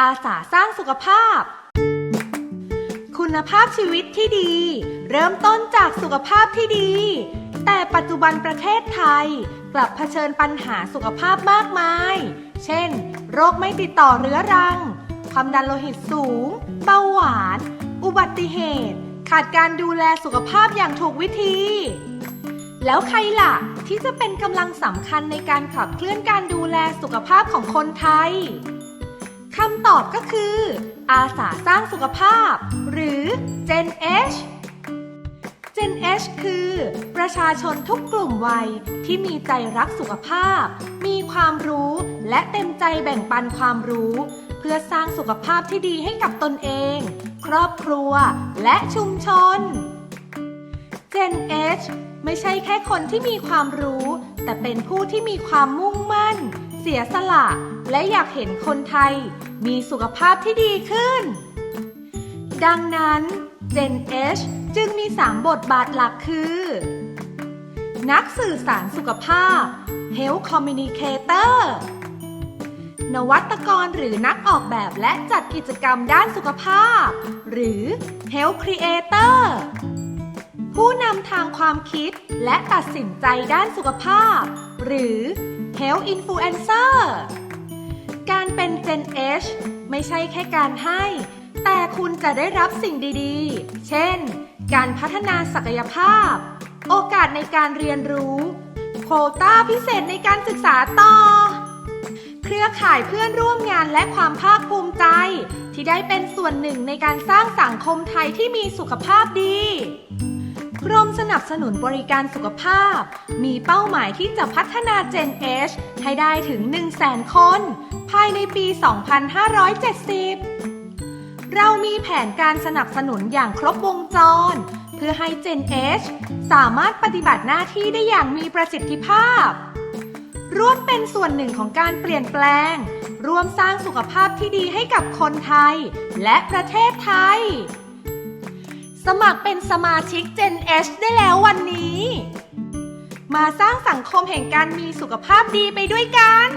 อาสาสร้างสุขภาพ คุณภาพชีวิตที่ดี เริ่มต้นจากสุขภาพที่ดี แต่ปัจจุบันประเทศไทย กลับเผชิญปัญหาสุขภาพมากมาย เช่น โรคไม่ติดต่อเรื้อรัง ความดันโลหิตสูง เบาหวาน อุบัติเหตุ ขาดการดูแลสุขภาพอย่างถูกวิธี แล้วใครล่ะ ที่จะเป็นกำลังสำคัญในการขับเคลื่อนการดูแลสุขภาพของคนไทยำตอบก็คือ อาสาสร้างสุขภาพ หรือ Gen H Gen H คือ ประชาชนทุกกลุ่มวัยที่มีใจรักสุขภาพ มีความรู้และเต็มใจแบ่งปันความรู้ เพื่อสร้างสุขภาพที่ดีให้กับตนเอง ครอบครัว และชุมชน Gen H ไม่ใช่แค่คนที่มีความรู้ แต่เป็นผู้ที่มีความมุ่งมั่น เสียสละ และอยากเห็นคนไทยมีสุขภาพที่ดีขึ้น ดังนั้น Gen H จึงมี 3 บทบาทหลักคือ นักสื่อสารสุขภาพ Health Communicator นวัตกรหรือนักออกแบบและจัดกิจกรรมด้านสุขภาพ หรือ Health Creator ผู้นำทางความคิดและตัดสินใจด้านสุขภาพ หรือ Health Influencer การเป็น Gen H ไม่ใช่แค่การให้ แต่คุณจะได้รับสิ่งดีๆ เช่น การพัฒนาศักยภาพ โอกาสในการเรียนรู้ โควต้าพิเศษในการศึกษาต่อ เครือข่ายเพื่อนร่วมงานและความภาคภูมิใจ ที่ได้เป็นส่วนหนึ่งในการสร้างสังคมไทยที่มีสุขภาพดี กรมสนับสนุนบริการสุขภาพ มีเป้าหมายที่จะพัฒนา Gen H ให้ได้ถึง 1 0 0 0 0แสนคน ภายในปี 2570 เรามีแผนการสนับสนุนอย่างครบวงจร เพื่อให้ Gen H สามารถปฏิบัติหน้าที่ได้อย่างมีประสิทธิภาพ ร่วมเป็นส่วนหนึ่งของการเปลี่ยนแปลง ร่วมสร้างสุขภาพที่ดีให้กับคนไทย และประเทศไทย มัครเป็นสมาชิก Gen H ได้แล้ววันนี้ มาสร้างสังคมแห่งการมีสุขภาพดีไปด้วยกัน